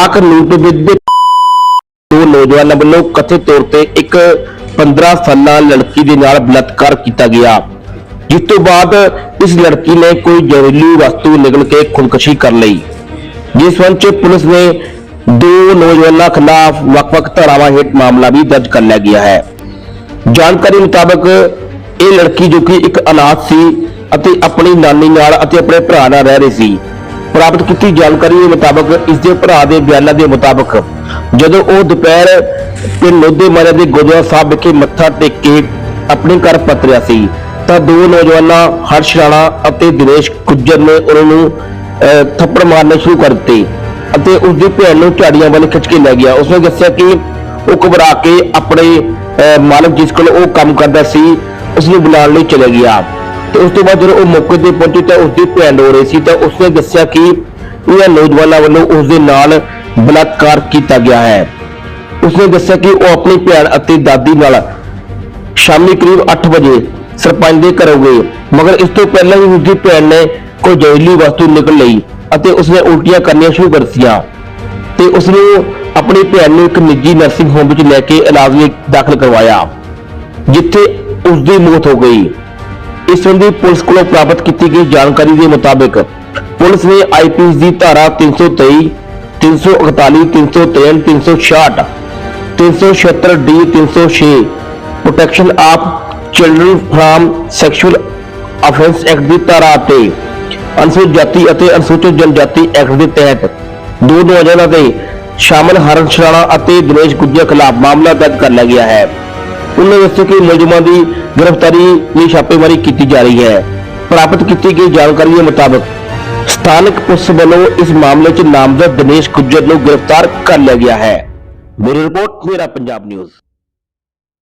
ਡਾਕ ਲੁੱਟ ਦੇ ਦੋ ਨੌਜਵਾਨਾਂ ਵੱਲੋਂ ਕਥਿਤ ਤੌਰ ਤੇ ਇੱਕ 15 ਸਾਲਾਂ ਲੜਕੀ ਦੇ ਨਾਲ ਬਲਾਤਕਾਰ ਕੀਤਾ ਗਿਆ। ਜਿਸ ਤੋਂ ਬਾਅਦ ਇਸ ਲੜਕੀ ਨੇ ਕੋਈ ਜ਼ਹਿਰੀਲੀ ਵਸਤੂ ਨਿਗਲ ਕੇ ਖੁਦਕੁਸ਼ੀ ਕਰ ਲਈ। ਜਿਸ ਸੰਬੰਧ ਪੁਲਿਸ ਨੇ ਦੋ ਨੌਜਵਾਨਾਂ ਖਿਲਾਫ ਵੱਖ-ਵੱਖ ਧਾਰਾਵਾਂ ਹੇਠ ਮਾਮਲਾ ਵੀ ਦਰਜ ਕਰ ਲਿਆ ਗਿਆ ਹੈ। ਜਾਣਕਾਰੀ ਮੁਤਾਬਕ ਇਹ ਲੜਕੀ ਜੋ ਕਿ ਇੱਕ ਅਨਾਥ ਸੀ ਅਤੇ ਆਪਣੀ ਨਾਨੀ ਨਾਲ ਅਤੇ ਆਪਣੇ ਭਰਾ ਨਾਲ ਰਹਿ ਰਹੀ ਸੀ। ਪ੍ਰਾਪਤ ਕੀਤੀ ਜਾਣਕਾਰੀ ਦੇ ਮੁਤਾਬਕ ਇਸ ਦੇ ਭਰਾ ਦੇ ਬਿਆਨਾਂ ਦੇ ਮੁਤਾਬਕ ਜਦੋਂ ਉਹ ਦੁਪਹਿਰ ਪਿੰਡ ਲੋਧੇ ਮਾਰੇ ਦੇ ਗੁਰਦੁਆਰਾ ਸਾਹਿਬ ਵਿਖੇ ਮੱਥਾ ਟੇਕ ਕੇ ਆਪਣੇ ਘਰ ਪਤਰਿਆ ਸੀ, ਤਾਂ ਦੋ ਨੌਜਵਾਨਾਂ ਹਰਸ਼ ਰਾਣਾ ਅਤੇ ਦਿਨੇਸ਼ ਗੁੱਜਰ ਨੇ ਉਹਨਾਂ ਨੂੰ ਥੱਪੜ ਮਾਰਨੇ ਸ਼ੁਰੂ ਕਰ ਦਿੱਤੇ ਅਤੇ ਉਸ ਦੀ ਭੈਣ ਨੂੰ ਝਾੜੀਆਂ ਵੱਲ ਖਿੱਚ ਕੇ ਲੈ ਗਿਆ। ਉਸਨੇ ਦੱਸਿਆ ਕਿ ਉਹ ਘਬਰਾ ਕੇ ਆਪਣੇ ਮਾਲਕ ਜਿਸ ਕੋਲ ਉਹ ਕੰਮ ਕਰਦਾ ਸੀ ਉਸ ਨੂੰ ਬੁਲਾਉਣ ਲਈ ਚਲੇ ਗਿਆ। ਤੇ ਉਸ ਤੋਂ ਬਾਅਦ ਜਦੋਂ ਉਹ ਮੌਕੇ ਤੇ ਪਹੁੰਚੀ ਤਾਂ ਉਸ ਦੀ ਭੈਣ ਰੋ ਰਹੀ ਸੀ ਤਾਂ ਉਸਨੇ ਦੱਸਿਆ ਕਿ ਇਹਨਾਂ ਨੌਜਵਾਨਾਂ ਵੱਲੋਂ ਉਸ ਦੇ ਨਾਲ ਬਲਾਤਕਾਰ ਕੀਤਾ ਗਿਆ ਹੈ। ਉਸਨੇ ਦੱਸਿਆ ਕਿ ਉਹ ਆਪਣੀ ਭੈਣ ਅਤੇ ਦਾਦੀ ਨਾਲ ਸ਼ਾਮੀ ਕਰੀਬ 8 ਵਜੇ ਸਰਪੰਚ ਦੇ ਘਰੋਂ ਗਏ, ਮਗਰ ਇਸ ਤੋਂ ਪਹਿਲਾਂ ਹੀ ਉਸਦੀ ਭੈਣ ਨੇ ਕੋਈ ਜ਼ਹਿਰੀਲੀ ਵਸਤੂ ਨਿਕਲ ਲਈ ਅਤੇ ਉਸਨੇ ਉਲਟੀਆਂ ਕਰਨੀਆਂ ਸ਼ੁਰੂ ਕਰ ਦਿੱਤੀਆਂ। ਤੇ ਉਸ ਨੂੰ ਆਪਣੀ ਭੈਣ ਨੂੰ ਇੱਕ ਨਿੱਜੀ ਨਰਸਿੰਗ ਹੋਮ ਵਿੱਚ ਲੈ ਕੇ ਇਲਾਜ ਲਈ ਦਾਖਲ ਕਰਵਾਇਆ, ਜਿੱਥੇ ਉਸ ਦੀ ਮੌਤ ਹੋ ਗਈ। ਇਸ ਸੰਬੰਧੀ ਪੁਲਿਸ ਕੋਲੋਂ ਪ੍ਰਾਪਤ ਕੀਤੀ ਗਈ ਜਾਣਕਾਰੀ ਦੇ ਮੁਤਾਬਕ ਪੁਲਿਸ ਨੇ ਆਈਪੀਸੀ ਦੀ ਧਾਰਾ 323 341 363 366 376 306 protection of children from sexual offence act ਦੀ ਧਾਰਾ ਅਤੇ ਅਨੁਸੂਚਿਤ ਜਾਤੀ ਅਤੇ ਅਨੁਸੂਚਿਤ ਜਨਜਾਤੀ ਐਕਟ ਦੇ ਤਹਿਤ ਦੋ ਨੌਜਵਾਨਾਂ ਦੇ ਸ਼ਾਮਲ ਹਰਨ ਸ਼ਰਾਣਾ ਅਤੇ ਦਿਨੇਸ਼ ਗੁੱਜਰ ਖਿਲਾਫ ਮਾਮਲਾ ਦਰਜ ਕਰ ਲਿਆ ਗਿਆ ਹੈ। ਉਹਨਾਂ ਦੱਸਿਆ ਕਿ ਮੁਲਜ਼ਮਾਂ ਦੀ ਗ੍ਰਿਫਤਾਰੀ ਲਈ ਛਾਪੇਮਾਰੀ ਕੀਤੀ ਜਾ ਰਹੀ ਹੈ। ਪ੍ਰਾਪਤ ਕੀਤੀ ਗਈ ਜਾਣਕਾਰੀ ਦੇ ਮੁਤਾਬਕ ਸਥਾਨਕ ਪੁਲਿਸ ਵੱਲੋਂ ਇਸ ਮਾਮਲੇ 'ਚ ਨਾਮਜ਼ਦ ਦਿਨੇਸ਼ ਗੁੱਜਰ ਨੂੰ ਗ੍ਰਿਫਤਾਰ ਕਰ ਲਿਆ ਗਿਆ ਹੈ। ਬਿਊਰੋ ਰਿਪੋਰਟ, ਮੇਰਾ ਪੰਜਾਬ ਨਿਊਜ਼।